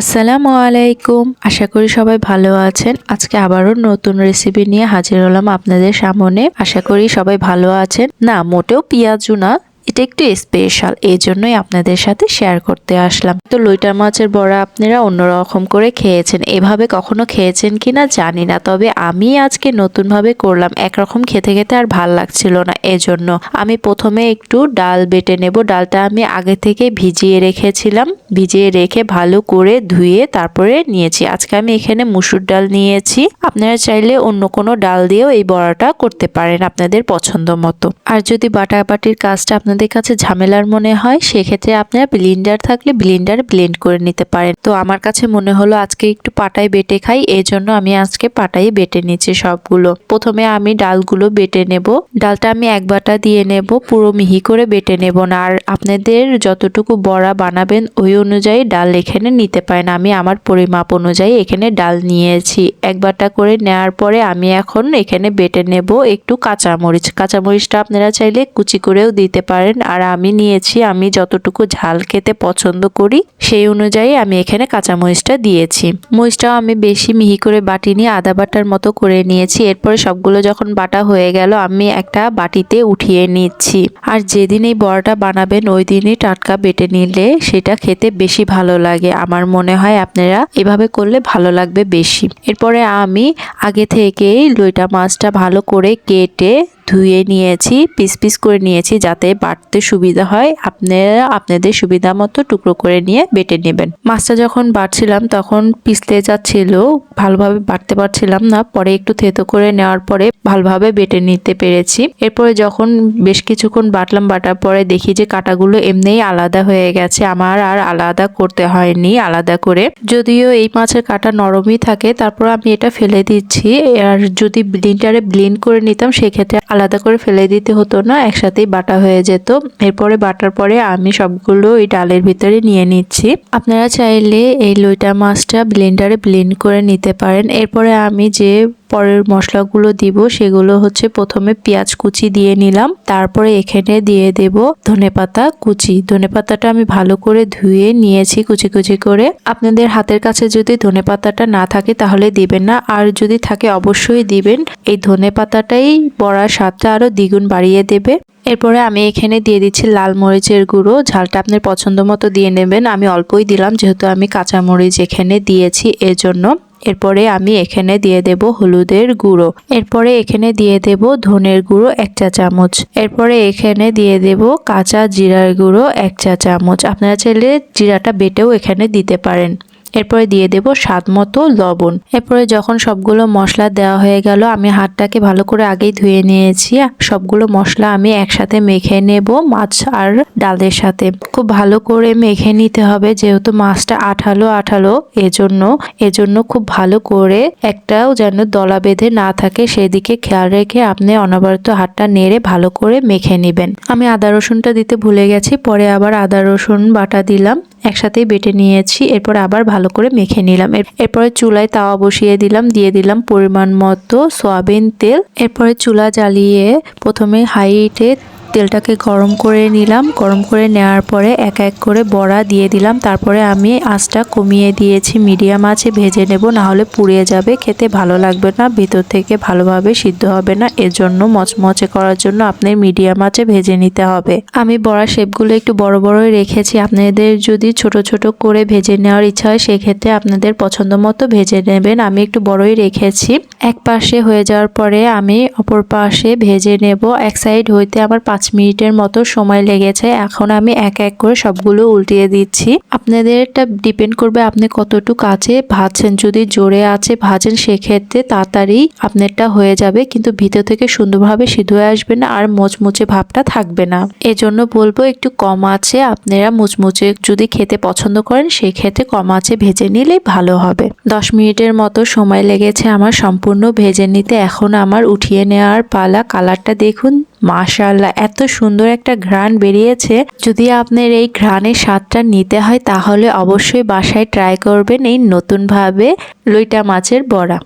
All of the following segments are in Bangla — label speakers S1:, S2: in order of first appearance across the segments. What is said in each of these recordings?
S1: আসসালামু আলাইকুম। আশা করি সবাই ভালো আছেন। আজকে আবারও নতুন রেসিপি নিয়ে হাজির হলাম আপনাদের সামনে। আশা করি সবাই ভালো আছেন। না, মোটেও পেঁয়াজু না। এটা একটু স্পেশাল এই জন্যই আপনাদের সাথে শেয়ার করতে আসলাম। তো লইটা মাছের বড়া আপনারা অন্যরকম করে খেয়েছেন, এভাবে কখনো খেয়েছেন কিনা জানি না, তবে আমি আজকে নতুনভাবে করলাম, একরকম খেতে খেতে আর ভালো লাগছিল না, এজন্য। আমি প্রথমে একটু ডাল বেটে নেব, ডালটা আমি আগে থেকে ভিজিয়ে রেখেছিলাম, ভিজিয়ে রেখে ভালো করে ধুয়ে তারপরে নিয়েছি। আজকে আমি এখানে মুসুর ডাল নিয়েছি, আপনারা চাইলে অন্য কোনো ডাল দিয়েও এই বড়াটা করতে পারেন আপনাদের পছন্দ মতো। আর যদি বাটাবাটির কাজটা আপনাদের কাছে ঝামেলার মনে হয়, সেক্ষেত্রে আপনারা ব্লিন্ডার থাকলে ব্লিন্ডার ব্লেন্ড করে নিতে পারেন। তো আমার কাছে মনে হলো আজকে একটু পাটায় বেটে খাই এই জন্য আমি আজকে পাটাই বেটে নিচ্ছি সবগুলো। প্রথমে আমি ডালগুলো বেটে নেব। ডালটা আমি এক বাটা দিয়ে নেব, পুরো মিহি করে বেটে নেব না। আর আপনাদের যতটুকু বড়া বানাবেন, ওই অনুযায়ী ডাল এখানে নিতে পারেন। আমি আমার পরিমাপ অনুযায়ী এখানে ডাল নিয়েছি। এক বাটা করে নেওয়ার পরে আমি এখন এখানে বেটে নেব একটু কাঁচামরিচ। কাঁচামরিচটা আপনারা চাইলে কুচি করেও দিতে পারেন। আর আমি নিয়েছি, আমি যতটুকু ঝাল খেতে পছন্দ করি, সেই অনুযায়ী আমি এখানে কাঁচামরিচটা দিয়েছি। মরিচটাও আমি বেশি মিহি করে বাটিনি, আদা বাটার মতো করে নিয়েছি। এরপরে সবগুলো যখন বাটা হয়ে গেল, আমি একটা বাটিতে উঠিয়ে নিচ্ছি। আর যেদিন এই বড়াটা বানাবেন, ওই দিনই টাটকা বেটে নিলে সেটা খেতে বেশি ভালো লাগে। আমার মনে হয় আপনারা এভাবে করলে ভালো লাগবে বেশি। এরপরে আমি আগে থেকেই লইটা মাছটা ভালো করে কেটে ধুয়ে নিয়েছি, পিস পিস করে নিয়েছি যাতে বাটতে সুবিধা হয়। আপনারা আপনাদের সুবিধা মতো টুকরো করে নিয়ে বেটে নেবেন। মাছটা যখন বাটছিলাম তখন পিছলে যাচ্ছিল ভালোভাবে বাটতে পারছিলাম না। পরে একটু থেতো করে নেওয়ার পরে ভালোভাবে বেটে নিতে পেরেছি। এরপরে যখন বেশ কিছুক্ষণ বাটলাম, বাটার পরে দেখি যে কাটাগুলো এমনিই আলাদা হয়ে গেছে। আমার আর আলাদা করতে হয়নি, আলাদা করে। যদিও এই মাছের কাটা নরমই থাকে, তারপর আমি এটা ফেলে দিচ্ছি। আর যদি ব্লিন্ডারে ব্লিন্ড করে নিতাম, সেক্ষেত্রে আলাদা করে ফেলে দিতে হতো না, একসাথেই বাটা হয়ে যেত। এরপরে বাটার পরে আমি সবগুলো এই ডালের ভিতরে নিয়ে নিচ্ছি। আপনারা চাইলে এই লইটা মাছটা ব্লেন্ডারে ব্লেন্ড করে নিতে পারেন। এরপরে আমি যে পরের মশলাগুলো দিব, সেগুলো হচ্ছে প্রথমে পেঁয়াজ কুচি দিয়ে নিলাম, তারপরে এখানে দিয়ে দেব ধনেপাতা কুচি। ধনেপাতাটা আমি ভালো করে ধুয়ে নিয়েছি কুচি কুচি করে। আপনাদের হাতের কাছে যদি ধনেপাতাটা না থাকে তাহলে দিবেন না, আর যদি থাকে অবশ্যই দিবেন। এই ধনেপাতাটাই বড়ার স্বাদটা আরও দ্বিগুণ বাড়িয়ে দেবে। এরপরে আমি এখানে দিয়ে দিচ্ছি লাল মরিচের গুঁড়ো, ঝালটা আপনার পছন্দ মতো দিয়ে নেবেন। আমি অল্পই দিলাম, যেহেতু আমি কাঁচা মরিচ এখানে দিয়েছি, এজন্য। এরপরে আমি এখানে দিয়ে দেব হলুদের গুঁড়ো। এরপরে এখানে দিয়ে দেব ধনের গুঁড়ো এক চা চামচ। এরপরে এখানে দিয়ে দেব কাঁচা জিরার গুঁড়ো এক চা চামচ। আপনারা চাইলে জিরাটা বেটেও এখানে দিতে পারেন। এরপরে দিয়ে দেব স্বাদ মতো লবণ। এরপরে যখন সবগুলো মশলা দেওয়া হয়ে গেল, আমি হাতটাকে ভালো করে আগেই ধুয়ে নিয়েছি সবগুলো মশলা আমি একসাথে মেখে নেব মাছ আর ডালের সাথে। খুব ভালো করে মেখে নিতে হবে, যেহেতু মাছটা আঠালো আঠালো এজন্য। এজন্য খুব ভালো করে একটাও যেন দলা বেঁধে না থাকে, সেদিকে খেয়াল রেখে আপনি অনবরত হাতটা নেড়ে ভালো করে মেখে নেবেন। আমি আদা রসুনটা দিতে ভুলে গেছি, পরে আবার আদা রসুন বাটা দিলাম। একসাথেই বেটে নিয়েছি, এরপর আবার ভালো করে মেখে নিলাম। এরপরে চুলায় তাওয়া বসিয়ে দিলাম, দিয়ে দিলাম পরিমাণ মতো সয়াবিন তেল। এরপরে চুলা জ্বালিয়ে প্রথমে হাইটে তেলটাকে গরম করে নিলাম। গরম করে নেওয়ার পরে এক এক করে বড়া দিয়ে দিলাম। তারপরে আমি আঁচটা কমিয়ে দিয়েছি। মিডিয়াম আঁচে ভেজে নেব না হলে পুড়িয়ে যাবে। খেতে ভালো লাগবে না, ভিতর থেকে ভালোভাবে সিদ্ধ হবে না। এজন্য মচমচে করার জন্য আপনি মিডিয়াম আঁচে ভেজে নিতে হবে। আমি বড়া শেপগুলো একটু বড় বড়ই রেখেছি। আপনাদের যদি ছোট ছোট করে ভেজে নেওয়ার ইচ্ছা হয়, সেক্ষেত্রে আপনাদের পছন্দ মতো ভেজে নেবেন। আমি একটু বড়ই রেখেছি। এক পাশে হয়ে যাওয়ার পরে আমি অপর পাশে ভেজে নেব। এক সাইড হইতে আমার পাঁচ মিনিটের মতো সময় লেগেছে, এখন আমি এক এক করে সবগুলো উল্টিয়ে দিচ্ছি। আপনাদের এটা ডিপেন্ড করবে আপনি কতটুকু আছে ভাজছেন। যদি জোরে আছে ভাজেন, সেক্ষেত্রে তাড়াতাড়ি আপনারটা হয়ে যাবে, কিন্তু ভিতর থেকে সুন্দরভাবে সিদ্ধ হয়ে আসবে না আর মুচমুচে ভাবটা থাকবে না। এজন্য বলব একটু কম আছে, আপনারা মুচমুচে যদি খেতে পছন্দ করেন, সেক্ষেত্রে কম আছে ভেজে নিলে ভালো হবে। দশ মিনিটের মতো সময় লেগেছে আমার সম্পূর্ণ ভেজে নিতে। এখন আমার উঠিয়ে নেওয়ার পালা, কালারটা দেখুন মাশাল্লাহ এত সুন্দর একটা ঘ্রাণ বেরিয়েছে, যদি আপনার এই ঘ্রাণের স্বাদটা নিতে হয় তাহলে অবশ্যই বাসায় ট্রাই করবেন এই নতুনভাবে লইটা মাছের বড়া।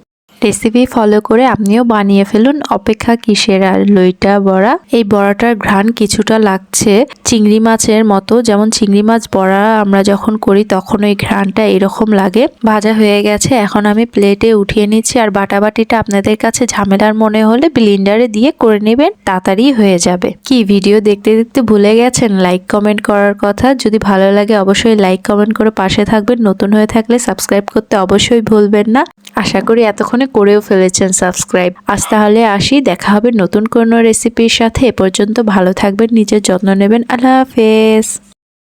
S1: রেসিপি ফলো করে আপনিও বানিয়ে ফেলুন। অপেক্ষা কিসের আর লইটা বড়া? এই বড়াটার ঘ্রাণ কিছুটা লাগছে চিংড়ি মাছের মতো। যেমন চিংড়ি মাছ বড়া আমরা যখন করি, তখন ওই ঘ্রাণটা এরকম লাগে। ভাজা হয়ে গেছে, এখন আমি প্লেটে উঠিয়ে নিচ্ছি আর বাটাবাটিটা আপনাদের কাছে ঝামেলার মনে হলে ব্লিন্ডারে দিয়ে করে নেবেন, তাড়াতাড়ি হয়ে যাবে। কি ভিডিও দেখতে দেখতে ভুলে গেছেন? লাইক কমেন্ট করার কথা। যদি ভালো লাগে অবশ্যই লাইক কমেন্ট করে পাশে থাকবেন। নতুন হয়ে থাকলে সাবস্ক্রাইব করতে অবশ্যই ভুলবেন না। আশা করি এতক্ষণে করেও ফেলেছেন সাবস্ক্রাইব। আজ তাহলে আসি, দেখা হবে নতুন কোনো রেসিপির সাথে। এ পর্যন্ত ভালো থাকবেন, নিজের যত্ন নেবেন। আল্লাহ হাফেজ।